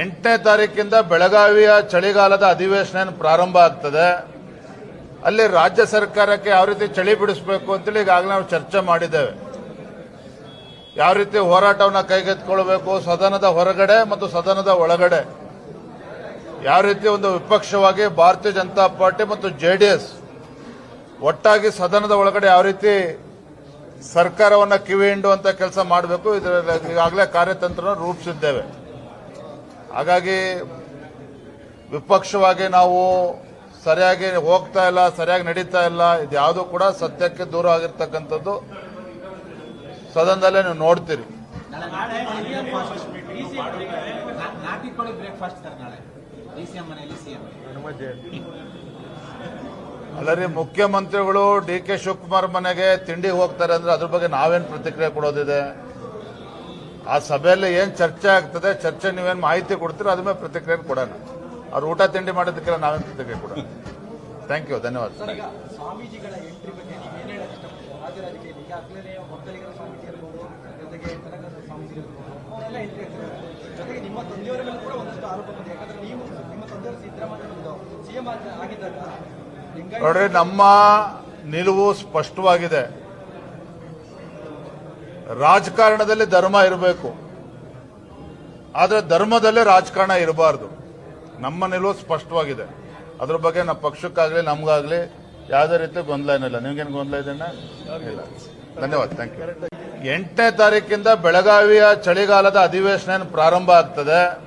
ಎಂಟನೇ ತಾರೀಕಿಂದ ಬೆಳಗಾವಿಯ ಚಳಿಗಾಲದ ಅಧಿವೇಶನ ಪ್ರಾರಂಭ ಆಗ್ತದೆ. ಅಲ್ಲಿ ರಾಜ್ಯ ಸರ್ಕಾರಕ್ಕೆ ಯಾವ ರೀತಿ ಚಳಿ ಬಿಡಿಸಬೇಕು ಅಂತೇಳಿ ಈಗಾಗಲೇ ನಾವು ಚರ್ಚೆ ಮಾಡಿದ್ದೇವೆ. ಯಾವ ರೀತಿ ಹೋರಾಟವನ್ನು ಕೈಗೆತ್ತಿಕೊಳ್ಬೇಕು ಸದನದ ಹೊರಗಡೆ ಮತ್ತು ಸದನದ ಒಳಗಡೆ. ಯಾವ ರೀತಿ ಒಂದು ವಿಪಕ್ಷವಾಗಿ ಭಾರತೀಯ ಜನತಾ ಪಾರ್ಟಿ ಮತ್ತು ಜೆಡಿಎಸ್ ಒಟ್ಟಾಗಿ ಸದನದ ಒಳಗಡೆ ಯಾವ ರೀತಿ ಸರ್ಕಾರವನ್ನು ಕಿವಿ ಹಿಂಡುವಂತ ಕೆಲಸ ಮಾಡಬೇಕು, ಇದರಲ್ಲಿ ಈಗಾಗಲೇ ಕಾರ್ಯತಂತ್ರ ರೂಪಿಸಿದ್ದೇವೆ. ಹಾಗಾಗಿ ವಿಪಕ್ಷವಾಗಿ ನಾವು ಸರಿಯಾಗಿ ಹೋಗ್ತಾ ಇಲ್ಲ, ಸರಿಯಾಗಿ ನಡೀತಾ ಇಲ್ಲ ಇದ್ಯಾವುದು ಕೂಡ ಸತ್ಯಕ್ಕೆ ದೂರ ಆಗಿರ್ತಕ್ಕಂಥದ್ದು ಸದನದಲ್ಲೇ ನೀವು ನೋಡ್ತೀರಿ. ಅಲ್ಲರಿ, ಮುಖ್ಯಮಂತ್ರಿಗಳು ಡಿ ಕೆ ಶಿವಕುಮಾರ್ ಮನೆಗೆ ತಿಂಡಿ ಹೋಗ್ತಾರೆ ಅಂದ್ರೆ ಅದ್ರ ಬಗ್ಗೆ ನಾವೇನ್ ಪ್ರತಿಕ್ರಿಯೆ ಕೊಡೋದಿದೆ? ಆ ಸಭೆಯಲ್ಲಿ ಏನ್ ಚರ್ಚೆ ಆಗ್ತದೆ ಚರ್ಚೆ ನೀವೇನ್ ಮಾಹಿತಿ ಕೊಡ್ತೀರೋ ಅದ್ರ ಮೇಲೆ ಪ್ರತಿಕ್ರಿಯೆ ಕೊಡೋಣ. ಅವ್ರು ಊಟ ತಿಂಡಿ ಮಾಡೋದಕ್ಕೆಲ್ಲ ನಾವೇನ್ ಪ್ರತಿಕ್ರಿಯೆ ಕೊಡೋಣ. ಥ್ಯಾಂಕ್ ಯು ಧನ್ಯವಾದ. ನೋಡ್ರಿ ನಮ್ಮ ನಿಲುವು ಸ್ಪಷ್ಟವಾಗಿದೆ. ರಾಜಕಾರಣದಲ್ಲಿ ಧರ್ಮ ಇರಬೇಕು. ಆದರೆ ಧರ್ಮದಲ್ಲೇ ರಾಜಕಾರಣ ಇರಬಾರ್ದು. ನಮ್ಮ ನಿಲುವು ಸ್ಪಷ್ಟವಾಗಿದೆ. ಅದ್ರ ಬಗ್ಗೆ ನಮ್ಮ ಪಕ್ಷಕ್ಕಾಗಲಿ, ನಮ್ಗಾಗ್ಲಿ ಯಾವುದೇ ರೀತಿ ಗೊಂದಲ ಏನಿಲ್ಲ. ನಿಮ್ಗೇನು ಗೊಂದಲ ಇದೆ ಇಲ್ಲ. ಧನ್ಯವಾದ. ಥ್ಯಾಂಕ್ ಯು ಎಂಟನೇ ತಾರೀಕಿಂದ ಬೆಳಗಾವಿಯ ಚಳಿಗಾಲದ ಅಧಿವೇಶನ ಏನು ಪ್ರಾರಂಭ ಆಗ್ತದೆ.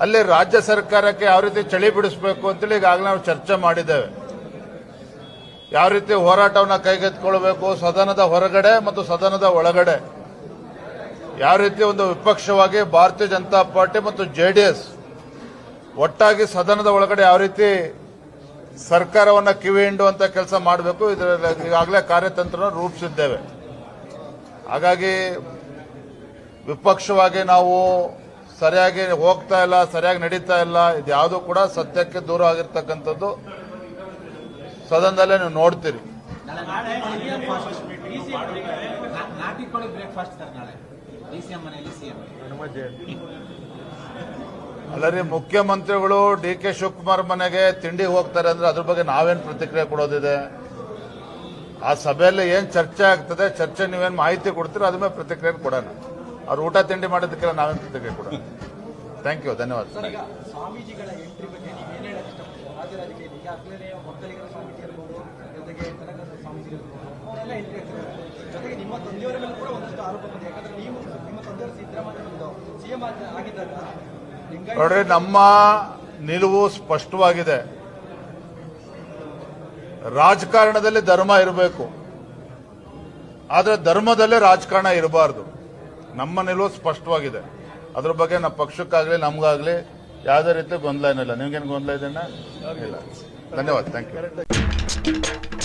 ಅಲ್ಲಿ ರಾಜ್ಯ ಸರ್ಕಾರಕ್ಕೆ ಯಾವ ರೀತಿ ಚಳಿ ಬಿಡಿಸಬೇಕು ಅಂತೇಳಿ ಈಗಾಗಲೇ ನಾವು ಚರ್ಚೆ ಮಾಡಿದ್ದೇವೆ. ಯಾವ ರೀತಿ ಹೋರಾಟವನ್ನು ಕೈಗೆತ್ತಿಕೊಳ್ಬೇಕು? ಸದನದ ಹೊರಗಡೆ ಮತ್ತು ಸದನದ ಒಳಗಡೆ. ಯಾವ ರೀತಿ ಒಂದು ವಿಪಕ್ಷವಾಗಿ ಭಾರತೀಯ ಜನತಾ ಪಾರ್ಟಿ ಮತ್ತು ಜೆಡಿಎಸ್ ಒಟ್ಟಾಗಿ ಸದನದ ಒಳಗಡೆ ಯಾವ ರೀತಿ ಸರ್ಕಾರವನ್ನ ಕಿವಿ ಹಿಂಡುವಂತ ಕೆಲಸ ಮಾಡಬೇಕು? ಇದರ ಈಗಾಗಲೇ ಕಾರ್ಯತಂತ್ರ ರೂಪಿಸಿದ್ದೇವೆ. ಹಾಗಾಗಿ ವಿಪಕ್ಷವಾಗಿ ನಾವು ಸರಿಯಾಗಿ ಹೋಗ್ತಾ ಇಲ್ಲ, ಸರಿಯಾಗಿ ನಡೀತಾ ಇಲ್ಲ ಇದು ಯಾವುದೂ ಕೂಡ ಸತ್ಯಕ್ಕೆ ದೂರ ಆಗಿರ್ತಕ್ಕಂಥದ್ದು. ಸದನದಲ್ಲೇ ನೀವು ನೋಡ್ತೀರಿ. ಅಲ್ಲರಿ ಮುಖ್ಯಮಂತ್ರಿಗಳು ಡಿ ಕೆ ಶಿವಕುಮಾರ್ ಮನೆಗೆ ತಿಂಡಿ ಹೋಗ್ತಾರೆ ಅಂದ್ರೆ ಅದ್ರ ಬಗ್ಗೆ ನಾವೇನ್ ಪ್ರತಿಕ್ರಿಯೆ ಕೊಡೋದಿದೆ? ಆ ಸಭೆಯಲ್ಲಿ ಏನ್ ಚರ್ಚೆ ಆಗ್ತದೆ? ಚರ್ಚೆ ನೀವೇನ್ ಮಾಹಿತಿ ಕೊಡ್ತೀರ? ಅದ್ರ ಮೇಲೆ ಪ್ರತಿಕ್ರಿಯೆ ಕೊಡೋಣ. ಅವ್ರು ಊಟ ತಿಂಡಿ ಮಾಡೋದಕ್ಕೆಲ್ಲ ನಾವೇನ್ ಪ್ರತಿಕ್ರಿಯೆ ಕೊಡೋಣ ಥ್ಯಾಂಕ್ ಯು ಧನ್ಯವಾದ ಆಗ್ಲೇ ಒಕ್ಕಲಿಗರ ಸ್ವಾಮೀಜಿ ಇರ್ಬೋದು, ಜೊತೆಗೆ ಕನಕದ ಸಮಿತಿ ಇರ್ಬೋದು, ಅವರೆಲ್ಲ ಎಂಟ್ರಿ ಜೊತೆಗೆ ನಿಮ್ಮ ತಂದೆಯವರ ಮೇಲೆ ಕೂಡ ಒಂದಷ್ಟು ಆರೋಪ ಬಂದಿದೆ. ಯಾಕಂದ್ರೆ ನೀವು ನಿಮ್ಮ ತಂದೆಯವರು ಸಿದ್ದರಾಮಯ್ಯ ಸಿಎಂ ಆಗಿದ್ದಾಗ ನೋಡ್ರಿ, ನಮ್ಮ ನಿಲುವು ಸ್ಪಷ್ಟವಾಗಿದೆ. ರಾಜಕಾರಣದಲ್ಲಿ ಧರ್ಮ ಇರಬೇಕು. ಆದರೆ ಧರ್ಮದಲ್ಲೇ ರಾಜಕಾರಣ ಇರಬಾರ್ದು. ನಮ್ಮ ನಿಲುವು ಸ್ಪಷ್ಟವಾಗಿದೆ. ಅದ್ರ ಬಗ್ಗೆ ನಮ್ಮ ಪಕ್ಷಕ್ಕಾಗ್ಲಿ, ನಮ್ಗಾಗ್ಲಿ ಯಾವುದೇ ರೀತಿ ಗೊಂದಲ ಏನಿಲ್ಲ. ನಿಮ್ಗೇನು ಗೊಂದಲ ಇದೆ ಇಲ್ಲ. ಧನ್ಯವಾದ ಥ್ಯಾಂಕ್ ಯು